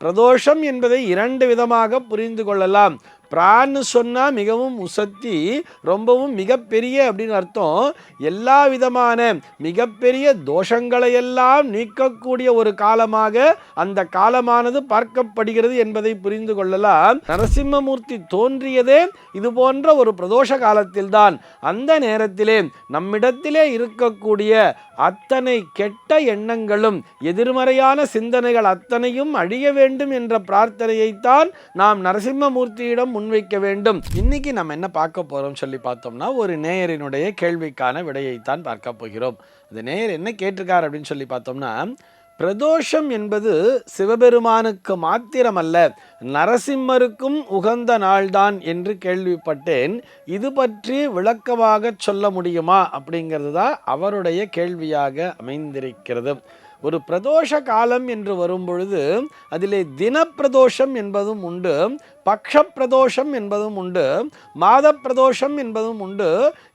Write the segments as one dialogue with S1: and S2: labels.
S1: பிரதோஷம் என்பதை இரண்டு விதமாக புரிந்து கொள்ளலாம். பிரான்னு சொன்னால் மிகவும் உசத்தி ரொம்பவும் மிகப்பெரிய அப்படின்னு அர்த்தம். எல்லா விதமான மிகப்பெரிய தோஷங்களையெல்லாம் நீக்கக்கூடிய ஒரு காலமாக அந்த காலமானது பார்க்கப்படுகிறது என்பதை புரிந்து கொள்ளலாம். நரசிம்மமூர்த்தி தோன்றியதே இது போன்ற ஒரு பிரதோஷ காலத்தில்தான். அந்த நேரத்திலே நம்மிடத்திலே இருக்கக்கூடிய அத்தனை கெட்ட எண்ணங்களும் எதிர்மறையான சிந்தனைகள் அத்தனையும் அழிய வேண்டும் என்ற பிரார்த்தனையைத்தான் நாம் நரசிம்மமூர்த்தியிடம் முன்வைக்க வேண்டும். இன்னைக்கு நம்ம என்ன பார்க்க போறோம் சொல்லி பார்த்தோம்னா ஒரு நேயரினுடைய கேள்விக்கான விடையைத்தான் பார்க்க போகிறோம். அந்த நேயர் என்ன கேட்டிருக்கார் அப்படின்னு சொல்லி பார்த்தோம்னா பிரதோஷம் என்பது சிவபெருமானுக்கு மாத்திரமல்ல நரசிம்மருக்கும் உகந்த நாள்தான் என்று கேள்விப்பட்டேன். இது பற்றி விளக்கமாக சொல்ல முடியுமா அப்படிங்கிறது தான் அவருடைய கேள்வியாக அமைந்திருக்கிறது. ஒரு பிரதோஷ காலம் என்று வரும்பொழுது அதிலே தினப்பிரதோஷம் என்பதும் உண்டு. பக்ஷ பிரதோஷம் என்பதும் உண்டு மாத பிரதோஷம் என்பதும் உண்டு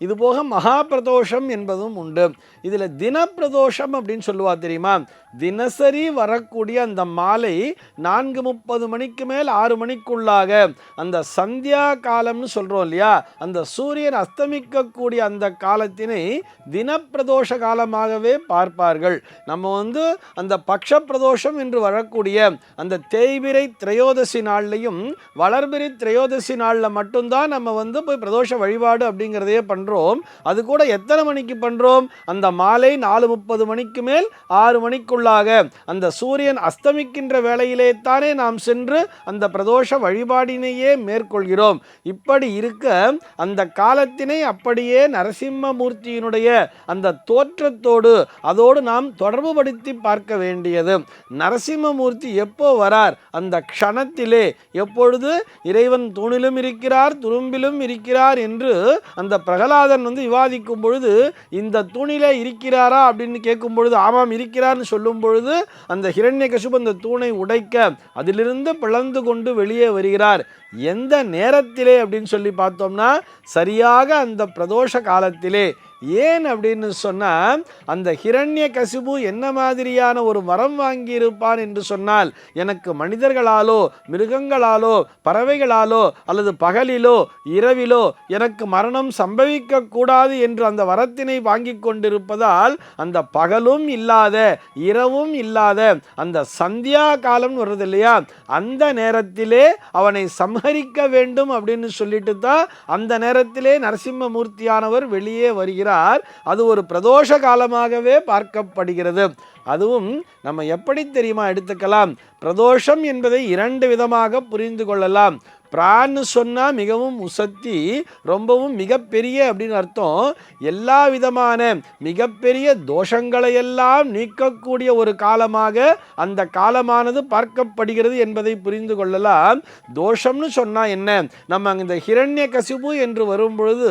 S1: இதுபோக மகா பிரதோஷம் என்பதும் உண்டு. இதில் தினப்பிரதோஷம் அப்படின்னு சொல்லுவா தெரியுமா? தினசரி வரக்கூடிய அந்த மாலை நான்கு முப்பது மணிக்கு மேல் ஆறு மணிக்குள்ளாக அந்த சந்தியா காலம்னு சொல்கிறோம் இல்லையா? அந்த சூரியன் அஸ்தமிக்கக்கூடிய அந்த காலத்தினை தினப்பிரதோஷ காலமாகவே பார்ப்பார்கள். நம்ம வந்து அந்த பக்ஷ பிரதோஷம் என்று வரக்கூடிய அந்த தேய்பிரை திரையோதசி நாள்லையும் வளர்பிரி திரையோதசி நாளில் மட்டும்தான் நம்ம வந்து போய் பிரதோஷ வழிபாடு அப்படிங்கிறதையே பண்ணுறோம் அது கூட எத்தனை மணிக்கு பண்ணுறோம் அந்த மாலை நாலு முப்பது மணிக்கு மேல் ஆறு மணிக்குள்ளாக. அந்த சூரியன் அஸ்தமிக்கின்ற வேளையிலே தானே நாம் சென்று அந்த பிரதோஷ வழிபாடினையே மேற்கொள்கிறோம். இப்படி இருக்க அந்த காலத்தினை அப்படியே நரசிம்மமூர்த்தியினுடைய அந்த தோற்றத்தோடு அதோடு நாம் தொடர்புபடுத்தி பார்க்க வேண்டியது. நரசிம்மமூர்த்தி எப்போ வரார்? அந்த க்ஷணத்திலே. எப்பொழுது இறைவன் தூணிலும் இருக்கிறார் துரும்பிலும் இருக்கிறார் என்று அந்த பிரகலாதன் வந்து விவாதிக்கும் பொழுது இந்த தூணிலே இருக்கிறாரா அப்படின்னு கேட்கும் பொழுது ஆமாம் இருக்கிறார்னு சொல்லும் பொழுது அந்த ஹிரண்யகசிபு அந்த தூணை உடைக்க அதிலிருந்து பிளந்து கொண்டு வெளியே வருகிறார். எந்த நேரத்திலே அப்படின்னு சொல்லி பார்த்தோம்னா சரியாக அந்த பிரதோஷ காலத்திலே ஏன் அப்படின்னு சொன்னால் அந்த ஹிரண்ய கசிபு என்ன மாதிரியான ஒரு வரம் வாங்கியிருப்பான் என்று சொன்னால் எனக்கு மனிதர்களாலோ மிருகங்களாலோ பறவைகளாலோ அல்லது பகலிலோ இரவிலோ எனக்கு மரணம் சம்பவிக்க கூடாது என்று அந்த வரத்தினை வாங்கி கொண்டிருப்பதால் அந்த பகலும் இல்லாத இரவும் இல்லாத அந்த சந்தியா காலம் வருது இல்லையா அந்த நேரத்திலே அவனை சம்ஹரிக்க வேண்டும் அப்படின்னு சொல்லிட்டு தான் அந்த நேரத்திலே நரசிம்மமூர்த்தியானவர் வெளியே வருகிறார். அது ஒரு பிரதோஷ காலமாகவே பார்க்கப்படுகிறது. அதுவும் நம்ம எப்படி தெரியுமா எடுத்துக்கலாம்? பிரதோஷம் என்பதை இரண்டு விதமாக புரிந்து கொள்ளலாம். பிரான்னு சொன்னால் மிகவும் உசத்தி ரொம்பவும் மிகப்பெரிய அப்படின்னு அர்த்தம். எல்லா விதமான மிகப்பெரிய தோஷங்களையெல்லாம் நீக்கக்கூடிய ஒரு காலமாக அந்த காலமானது பார்க்கப்படுகிறது என்பதை புரிந்து கொள்ளலாம். தோஷம்னு சொன்னால் என்ன? நம்ம இந்த ஹிரண்ய கசிபு என்று வரும்பொழுது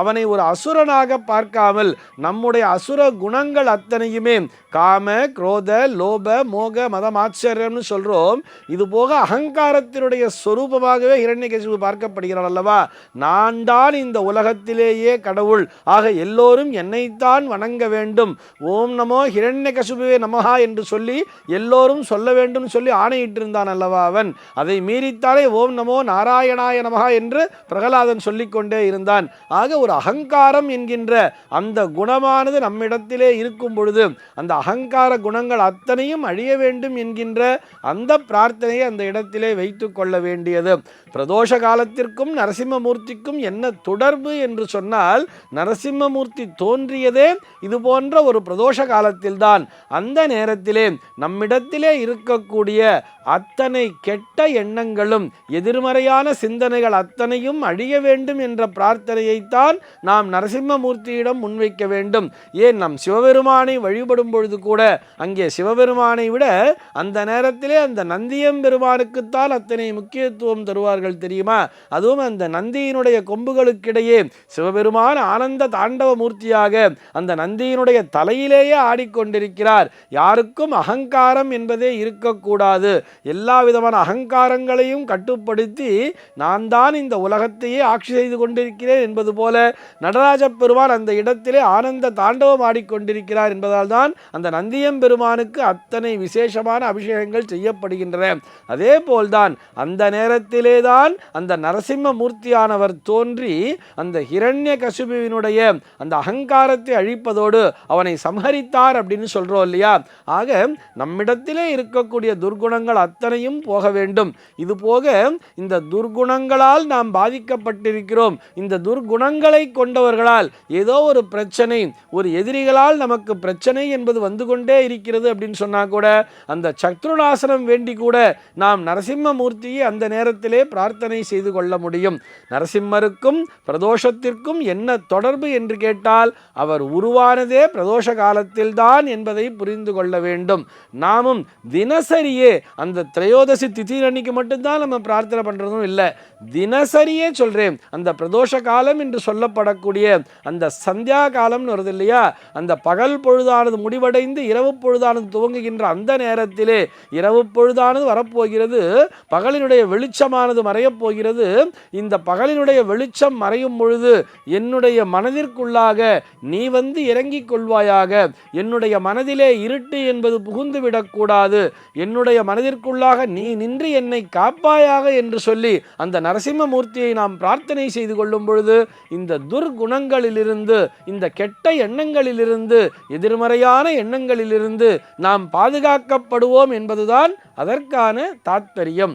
S1: அவனை ஒரு அசுரனாக பார்க்காமல் நம்முடைய அசுர குணங்கள் அத்தனையுமே காம குரோத லோப மோக மதமாச்சரியம்னு சொல்கிறோம் இது போக அகங்காரத்தினுடைய சொரூபமாகவே இரண்யகசிபு பார்க்கப்படுகிறார் அல்லவா? நான் தான் இந்த உலகத்திலேயே கடவுள். ஆக எல்லோரும் என்னைத்தான் வணங்க வேண்டும். ஓம் நமோ இரண்யகசிபுவே நமஹா என்று சொல்லி எல்லோரும் சொல்ல வேண்டும் சொல்லி ஆணையிட்டிருந்தான் அல்லவா அவன். அதை மீறித்தாலே ஓம் நமோ நாராயணாய நமகா என்று பிரகலாதன் சொல்லிக்கொண்டே இருந்தான். ஆக ஒரு அகங்காரம் என்கின்ற அந்த குணமானது நம்மிடத்திலே இருக்கும் பொழுது அந்த அகங்கார குணங்கள் அத்தனையும் அழிய வேண்டும் என்கின்ற அந்த பிரார்த்தனையை அந்த இடத்திலே வைத்து கொள்ள வேண்டியது. பிரதோஷ காலத்திற்கும் நரசிம்மமூர்த்திக்கும் என்ன தொடர்பு என்று சொன்னால் நரசிம்மமூர்த்தி தோன்றியதே இது போன்ற ஒரு பிரதோஷ காலத்தில்தான் அந்த நேரத்திலே நம்மிடத்திலே இருக்கக்கூடிய அத்தனை கெட்ட எண்ணங்களும் எதிர்மறையான சிந்தனைகள் அத்தனையும் அழிய வேண்டும் என்ற பிரார்த்தனையைத்தான் நாம் நரசிம்மமூர்த்தியிடம் முன்வைக்க வேண்டும். ஏன்? நம் சிவபெருமானை வழிபடும் பொழுது கூட அங்கே சிவபெருமானை விட அந்த நேரத்திலே அந்த நந்தியம் பெருமானுக்குத்தான் அத்தனை முக்கியத்துவம் தருவார்கள் சொல்வார்கள் தெரியுமா? அதுவும் அந்த நந்தியினுடைய கொம்புகளுக்கிடையே சிவபெருமான் ஆனந்த தாண்டவ மூர்த்தியாக அந்த நந்தியினுடைய தலையிலேயே ஆடிக்கொண்டிருக்கிறார். யாருக்கும் அகங்காரம் என்பதே இருக்கக்கூடாது. எல்லா விதமான அகங்காரங்களையும் கட்டுப்படுத்தி நான் தான் இந்த உலகத்தையே ஆட்சி செய்து கொண்டிருக்கிறேன் என்பது போல நடராஜ பெருமான் அந்த இடத்திலே ஆனந்த தாண்டவம் ஆடிக்கொண்டிருக்கிறார் என்பதால் தான் அந்த நந்தியம் பெருமானுக்கு அத்தனை விசேஷமான அபிஷேகங்கள் செய்யப்படுகின்றன. அதே போல்தான் அந்த நேரத்திலே தான் தான் அந்த நரசிம்ம மூர்த்தியானவர் தோன்றி அந்த ஹிரண்ய கசுபுவினுடைய அந்த அகங்காரத்தை அழிப்பதோடு அவனை சம்ஹரித்தார் அப்படின்னு சொல்கிறோம் இல்லையா? ஆக நம்மிடத்திலே இருக்கக்கூடிய துர்குணங்கள் அத்தனையும் போக வேண்டும். இது போக இந்த துர்குணங்களால் நாம் பாதிக்கப்பட்டிருக்கிறோம். இந்த துர்குணங்களை கொண்டவர்களால் ஏதோ ஒரு பிரச்சனை ஒரு எதிரிகளால் நமக்கு பிரச்சனை என்பது வந்து கொண்டே இருக்கிறது அப்படின்னு சொன்னால் கூட அந்த சத்ருநாசனம் வேண்டி கூட நாம் நரசிம்ம மூர்த்தியை அந்த நேரத்திலே பிரார்த்தனை செய்து கொள்ள முடியும். நரசிம்மருக்கும் பிரதோஷத்திற்கும் என்ன தொடர்பு என்று கேட்டால் அவர் உருவானதே பிரதோஷ காலத்தில்தான் என்பதை புரிந்து கொள்ள வேண்டும். நாமும் தினசரியே அந்த திரையோதசி திதி அன்னைக்கு மட்டும்தான் நம்ம பிரார்த்தனை பண்ணுறதும் இல்லை. தினசரியே சொல்கிறேன் அந்த பிரதோஷ காலம் என்று சொல்லப்படக்கூடிய அந்த சந்தியா காலம்னு வருது இல்லையா? அந்த பகல் பொழுதானது முடிவடைந்து இரவு பொழுதானது துவங்குகின்ற அந்த நேரத்திலே இரவு பொழுதானது வரப்போகிறது. பகலினுடைய வெளிச்சமானது மறையப் போகிறது. இந்த பகலினுடைய வெளிச்சம் மறையும் பொழுது என்னுடைய மனதிற்குள்ளாக நீ வந்து இறங்கிக் கொள்வாயாக. என்னுடைய மனதிலே இருட்டு என்பது புகுந்து விடக்கூடாது. என்னுடைய மனதிற்குள்ளாக நீ நின்று என்னை காப்பாயாக என்று சொல்லி அந்த நரசிம்ம மூர்த்தியை நாம் பிரார்த்தனை செய்து கொள்ளும் பொழுது இந்த துர்குணங்களிலிருந்து இந்த கெட்ட எண்ணங்களிலிருந்து எதிர்மறையான எண்ணங்களிலிருந்து நாம் பாதுகாக்கப்படுவோம் என்பதுதான் அதற்கான தாத்பரியம்.